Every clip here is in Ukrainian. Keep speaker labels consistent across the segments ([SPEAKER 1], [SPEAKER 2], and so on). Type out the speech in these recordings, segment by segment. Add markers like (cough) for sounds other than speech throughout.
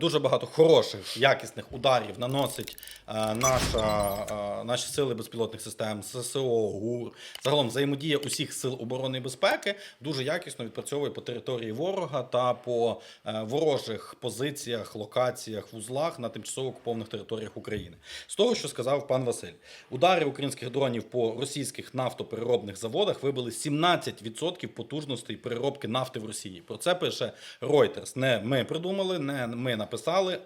[SPEAKER 1] дуже багато хороших, якісних ударів наносить е, наша, е, наші сили безпілотних систем, ССО, ГУР. Загалом взаємодія усіх сил оборони і безпеки дуже якісно відпрацьовує по території ворога та по е, ворожих позиціях, локаціях, вузлах на тимчасово окупованих територіях України. З того, що сказав пан Василь, удари українських дронів по російських нафтопереробних заводах вибили 17% потужностей переробки нафти в Росії. Про це пише Reuters. Не ми придумали, не ми написали,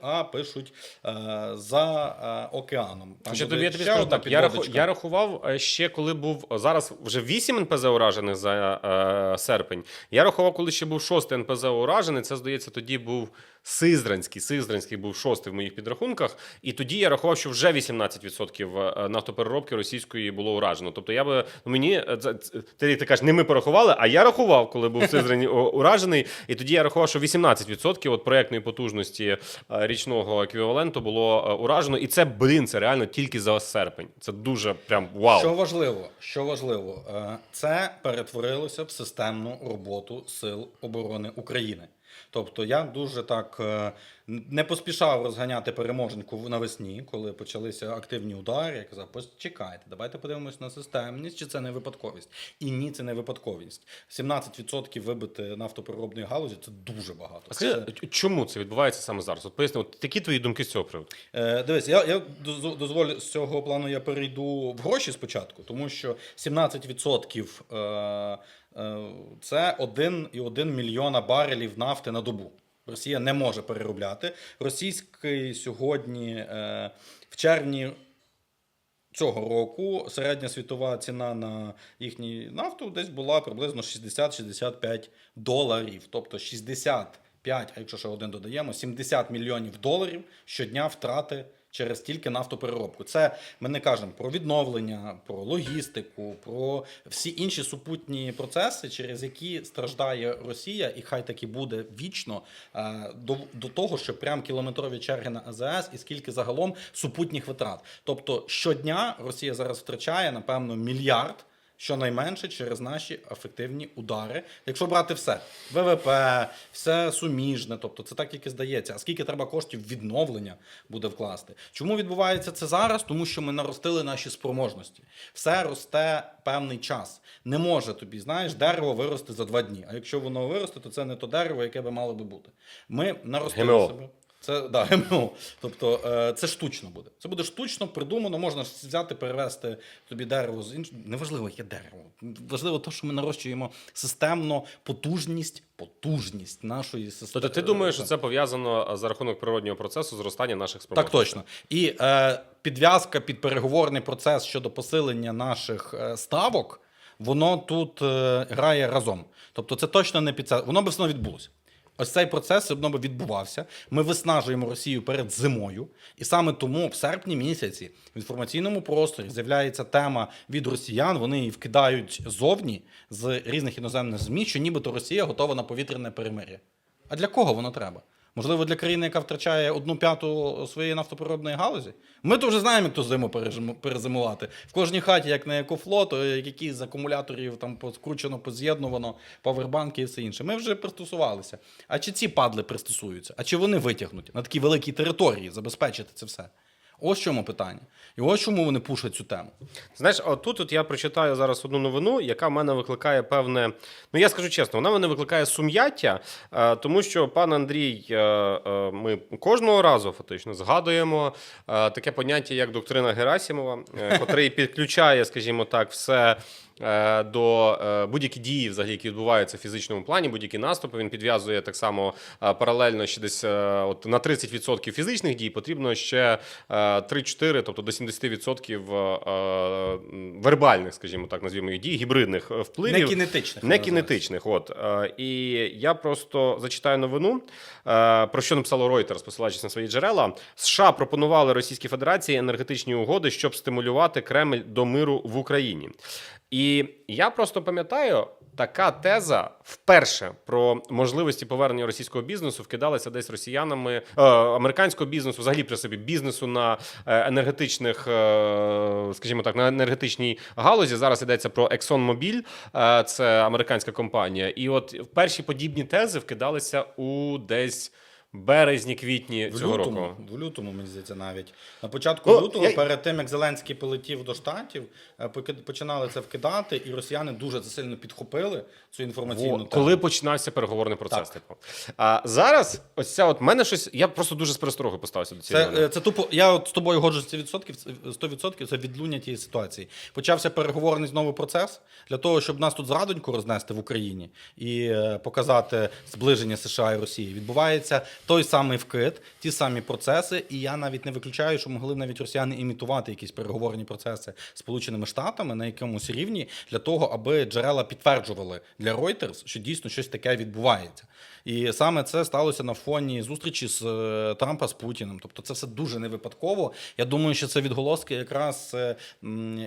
[SPEAKER 1] а пишуть е, за е, океаном. Там
[SPEAKER 2] Ще
[SPEAKER 1] буде
[SPEAKER 2] тобі я тобі
[SPEAKER 1] ще
[SPEAKER 2] скажу
[SPEAKER 1] одна
[SPEAKER 2] так. Я, раху,
[SPEAKER 1] підводочка.
[SPEAKER 2] я рахував е, ще, коли був зараз вже 8 НПЗ уражених за е, серпень. Я рахував, коли ще був 6 НПЗ уражений. Це здається, тоді був Сизранський. Сизранський був шостий в моїх підрахунках. І тоді я рахував, що вже 18% е, нафтопереробки російської було уражено. Тобто я би ну, мені е, ти, ти кажеш, не ми порахували, а я рахував, коли був Сизрані уражений. І тоді я рахував, що 18% от проектної потужності е, річного еквіваленту було е, уражено. І це, блін, це реально тільки за серпень. Це дуже прям вау.
[SPEAKER 1] Що важливо, що важливо, е, це перетворилося в системну роботу Сил оборони України. Тобто я дуже так е, не поспішав розганяти переможеньку навесні, коли почалися активні удари. Я казав, почекайте, давайте подивимось на системність, чи це не випадковість. І ні, це не випадковість. 17% вибити нафтопереробної галузі це дуже багато.
[SPEAKER 2] А
[SPEAKER 1] Це-
[SPEAKER 2] чому це відбувається саме зараз? От поясни, от які твої думки з цього приводу?
[SPEAKER 1] Е, дивись, я, я дозволю з цього плану я перейду в гроші спочатку, тому що 17% е, е, це 1,1 мільйона барелів нафти на добу. Росія не може переробляти. Російський сьогодні е, в червні цього року середня світова ціна на їхню нафту десь була приблизно 60-65 доларів. Тобто 65, а якщо ще один додаємо, 70 мільйонів доларів щодня втрати через тільки нафтопереробку. Це ми не кажемо про відновлення, про логістику, про всі інші супутні процеси, через які страждає Росія, і хай таки буде вічно е, до, до того, що прям кілометрові черги на АЗС і скільки загалом супутніх витрат. Тобто щодня Росія зараз втрачає напевно мільярд. Щонайменше через наші ефективні удари. Якщо брати все, ВВП, все суміжне, тобто це так, як і здається. А скільки треба коштів відновлення буде вкласти? Чому відбувається це зараз? Тому що ми наростили наші спроможності. Все росте певний час. Не може тобі, знаєш, дерево вирости за два дні. А якщо воно виросте, то це не то дерево, яке би мало би бути. Ми наростили себе. Це да, (laughs) ГМО. Тобто е, це штучно буде. Це буде штучно придумано. Можна взяти, перевести тобі дерево з іншого. Неважливо, яке дерево. Важливо те, що ми нарощуємо системно потужність, потужність нашої системи.
[SPEAKER 2] Тобто ти думаєш, що це пов'язано за рахунок природнього процесу зростання наших
[SPEAKER 1] Так точно. І е, підв'язка під переговорний процес щодо посилення наших е, ставок, воно тут е, грає разом. Тобто, це точно не під це. Воно би все відбулося. Ось цей процес все одно би відбувався. Ми виснажуємо Росію перед зимою, і саме тому в серпні місяці в інформаційному просторі з'являється тема від росіян. Вони її вкидають зовні з різних іноземних змі, що нібито Росія готова на повітряне перемир'я. А для кого воно треба? Можливо, для країни, яка втрачає одну п'яту своєї нафтопереробної галузі. Ми то вже знаємо, як ту зиму перезимувати. В кожній хаті, як на екофлоту, як які з акумуляторів там поскручено, поз'єднувано, павербанки і все інше. Ми вже пристосувалися. А чи ці падли пристосуються? А чи вони витягнуть на такій великій території забезпечити це все? Ось в чому питання. І ось чому вони пушать цю тему.
[SPEAKER 2] Знаєш, отут от я прочитаю зараз одну новину, яка в мене викликає певне. Ну я скажу чесно, вона в мене викликає сум'яття, е, тому що пан Андрій, е, е, ми кожного разу фактично згадуємо таке поняття, як доктрина Герасімова, котрий (laughs) підключає, скажімо так, все. Е, До е, будь-які дії, взагалі, які відбуваються в фізичному плані, будь-які наступи. Він підв'язує так само е, паралельно ще десь от на 30% фізичних дій потрібно ще е, 3-4, тобто до 70% е, е, вербальних, скажімо так, назвімо їх дій, гібридних впливів.
[SPEAKER 1] Не кінетичних.
[SPEAKER 2] Не кінетичних, от і я просто зачитаю новину, про що написало Reuters, посилаючись на свої джерела. США пропонували Російській Федерації енергетичні угоди, щоб стимулювати Кремль до миру в Україні. І я просто пам'ятаю, така теза вперше про можливості повернення російського бізнесу вкидалася десь росіянами е, американського бізнесу, взагалі при собі бізнесу на е, енергетичних, е, скажімо так, на енергетичній галузі. Зараз йдеться про ExxonMobil, е, це американська компанія. І от перші подібні тези вкидалися у десь. Березні, квітні
[SPEAKER 1] В
[SPEAKER 2] цього
[SPEAKER 1] лютому,
[SPEAKER 2] року.
[SPEAKER 1] в лютому, мені здається, навіть. На початку
[SPEAKER 2] Ну,
[SPEAKER 1] лютого,
[SPEAKER 2] я-
[SPEAKER 1] перед тим, як Зеленський полетів до Штатів, е, починали це вкидати, і росіяни дуже сильно підхопили цю інформаційну
[SPEAKER 2] Во,
[SPEAKER 1] тему.
[SPEAKER 2] коли починався переговорний процес,
[SPEAKER 1] Так.
[SPEAKER 2] типу. А зараз, ось ця от мене щось. Я просто дуже з пересторогою поставився до цієї.
[SPEAKER 1] Це, це тупо, я от з тобою годжусь 100%, це 100% це відлуння тієї ситуації. Почався переговорний знову процес для того, щоб нас тут зрадоньку рознести в Україні і е, показати зближення США і Росії. Відбувається той самий вкид, ті самі процеси, і я навіть не виключаю, що могли навіть росіяни імітувати якісь переговорні процеси з Сполученими Штатами на якомусь рівні для того, аби джерела підтверджували для Reuters, що дійсно щось таке відбувається. І саме це сталося на фоні зустрічі з е, Трампа з Путіним. Тобто це все дуже не випадково. Я думаю, що це відголоски якраз е,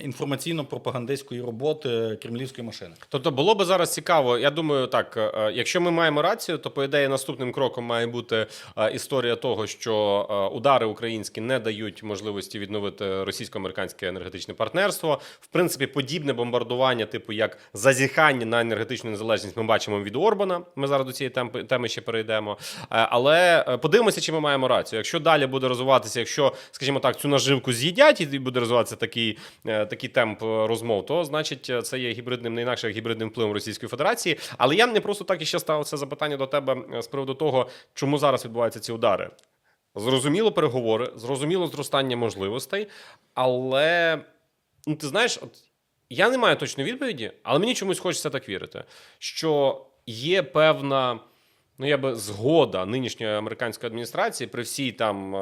[SPEAKER 1] інформаційно-пропагандистської роботи кремлівської машини.
[SPEAKER 2] Тобто було би зараз цікаво. Я думаю, так е, якщо ми маємо рацію, то по ідеї наступним кроком має бути е, історія того, що е, удари українські не дають можливості відновити російсько-американське енергетичне партнерство. В принципі, подібне бомбардування, типу як зазіхання на енергетичну незалежність, ми бачимо від Орбана. Ми зараз до цієї теми, ще перейдемо. Е, Але подивимося, чи ми маємо рацію. Якщо далі буде розвиватися, якщо, скажімо так, цю наживку з'їдять і буде розвиватися такий, такий темп розмов, то значить це є гібридним, не інакше як гібридним впливом Російської Федерації. Але я не просто так і ще ставив це запитання до тебе з приводу того, чому зараз відбуваються ці удари. Зрозуміло переговори, зрозуміло зростання можливостей, але ну, ти знаєш, от я не маю точної відповіді, але мені чомусь хочеться так вірити, що є певна, ну я би згода нинішньої американської адміністрації при всій там.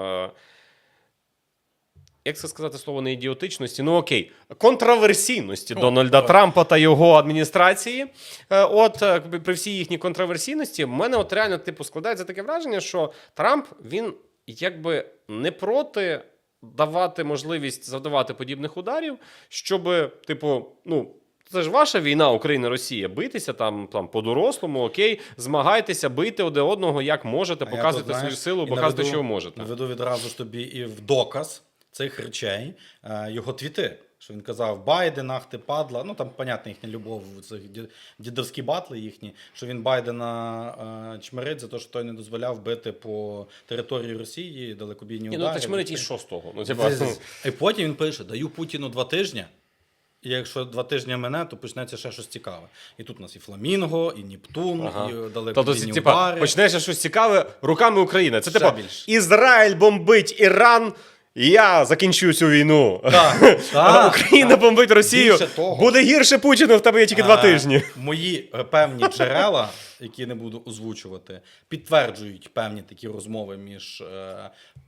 [SPEAKER 2] Як це сказати слово не ідіотичності? Ну окей, контраверсійності Дональда
[SPEAKER 1] давай.
[SPEAKER 2] Трампа та його адміністрації. Е, От е, при всій їхній контраверсійності, в мене от реально типу складається таке враження, що Трамп він якби не проти давати можливість завдавати подібних ударів, щоб, типу, ну. Це ж ваша війна, Україна, Росія. Битися там, там по-дорослому, окей, змагайтеся, бийте один одного, як можете, показуйте свою силу, показуйте, що ви можете.
[SPEAKER 1] Наведу відразу ж тобі і в доказ цих речей е, його твіти. Що він казав Байден, ах ти падла. Ну там, понятно, їхня любов, ді- дідовські батли їхні, що він Байдена е, чмирить за те, що той не дозволяв бити по території Росії далекобійні
[SPEAKER 2] Ні,
[SPEAKER 1] удари.
[SPEAKER 2] ну та чмирить і що з того? Ну,
[SPEAKER 1] І потім він пише: даю Путіну два тижні. І якщо два тижні мене, то почнеться ще щось цікаве. І тут у нас і Фламінго, і Нептун,
[SPEAKER 2] Ага.
[SPEAKER 1] і
[SPEAKER 2] Тобто,
[SPEAKER 1] далекобійні
[SPEAKER 2] типа, почнеш щось цікаве руками України. Це типа. Ізраїль бомбить Іран. Я закінчу цю війну.
[SPEAKER 1] Так, (laughs) так,
[SPEAKER 2] Україна
[SPEAKER 1] так.
[SPEAKER 2] бомбить Росію.
[SPEAKER 1] Більше того.
[SPEAKER 2] Буде гірше Путіну, в тебе є тільки два
[SPEAKER 1] А,
[SPEAKER 2] тижні.
[SPEAKER 1] Мої е, певні джерела, які не буду озвучувати, підтверджують певні такі розмови між е,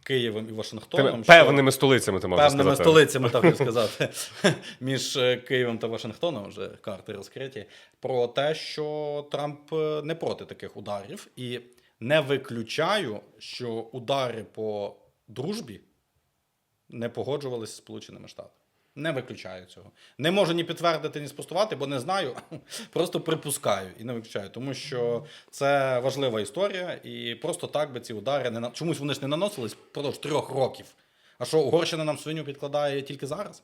[SPEAKER 1] Києвом і Вашингтоном. що-
[SPEAKER 2] Певними столицями ти можеш
[SPEAKER 1] Певними
[SPEAKER 2] сказати.
[SPEAKER 1] столицями, так би (laughs) сказати, (laughs) між е, Києвом та Вашингтоном вже карти розкриті. Про те, що Трамп е, не проти таких ударів, і не виключаю, що удари по дружбі не погоджувалися з Сполученими Штатами. Не виключаю цього. Не можу ні підтвердити, ні спростувати, бо не знаю. (laughs) Просто припускаю і не виключаю, тому що це важлива історія, і просто так би ці удари не на чомусь вони ж не наносились впродовж трьох років. А що Угорщина нам свиню підкладає тільки зараз?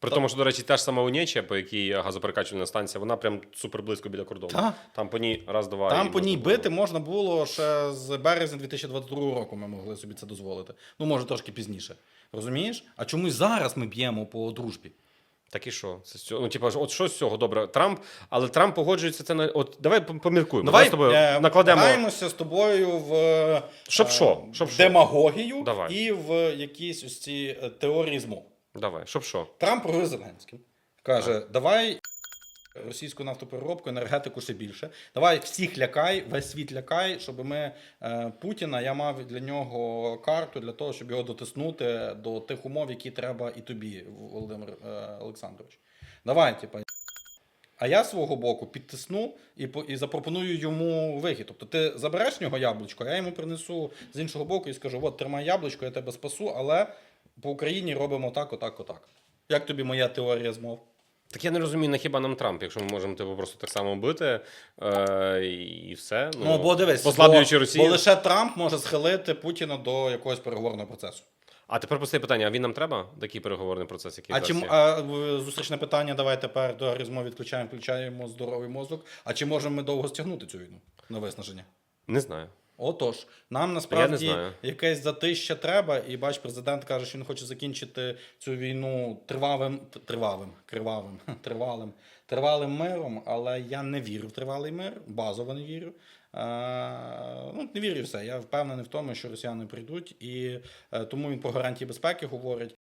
[SPEAKER 2] При тому, що, до речі, та ж сама Унечія, по якій газоперекачувальна станція, вона прям супер близько біля кордону.
[SPEAKER 1] Так.
[SPEAKER 2] Там по ній раз-два.
[SPEAKER 1] Там по ній
[SPEAKER 2] було.
[SPEAKER 1] бити можна було ще з березня 2022 року. Ми могли собі це дозволити. Ну, може, трошки пізніше. Розумієш? А чомусь зараз ми б'ємо по дружбі.
[SPEAKER 2] Так і що? Це з цього? Ну, типа, от що з цього? Добре, Трамп, але Трамп погоджується це на. От давай пом- поміркуємо.
[SPEAKER 1] Давай
[SPEAKER 2] з тобою
[SPEAKER 1] е,
[SPEAKER 2] накладемо.
[SPEAKER 1] граємося з тобою в е,
[SPEAKER 2] Щоб
[SPEAKER 1] е,
[SPEAKER 2] що? Щоб що?
[SPEAKER 1] демагогію
[SPEAKER 2] Давай.
[SPEAKER 1] і в якісь ось ці е, теорії змов.
[SPEAKER 2] Давай, щоб що?
[SPEAKER 1] Трамп провів Зеленським. Каже: давай російську нафтопереробку, енергетику ще більше. Давай всіх лякай, весь світ лякай, щоб ми е, Путіна, я мав для нього карту для того, щоб його дотиснути до тих умов, які треба і тобі, Володимир е, Олександрович. Давай, типа. А я свого боку підтисну і, і запропоную йому вихід. Тобто ти забереш нього яблучко, я йому принесу з іншого боку і скажу: от тримай яблучко, я тебе спасу, але по Україні робимо так, отак, отак. Як тобі моя теорія змов?
[SPEAKER 2] Так я не розумію, на хіба нам Трамп, якщо ми можемо типу, просто так само бити е, і все.
[SPEAKER 1] Ну, бо дивись,
[SPEAKER 2] послаблюючи
[SPEAKER 1] бо,
[SPEAKER 2] Росію.
[SPEAKER 1] бо лише Трамп може схилити Путіна до якогось переговорного процесу.
[SPEAKER 2] А тепер постає питання: а він нам треба такий переговорний процес, який
[SPEAKER 1] А
[SPEAKER 2] зараз
[SPEAKER 1] чим
[SPEAKER 2] є?
[SPEAKER 1] а, в- зустрічне питання? Давай тепер до розмови відключаємо, включаємо здоровий мозок. А чи можемо ми довго стягнути цю війну на виснаження?
[SPEAKER 2] Не знаю.
[SPEAKER 1] Отож, нам насправді якесь затища треба, і бач, президент каже, що він хоче закінчити цю війну тривалим, тривалим, кривавим, (laughs) тривалим, тривалим миром, але я не вірю в тривалий мир, базово не вірю. Е, ну, не вірю в все. Я впевнений в тому, що росіяни прийдуть, і е, тому він про гарантії безпеки говорить.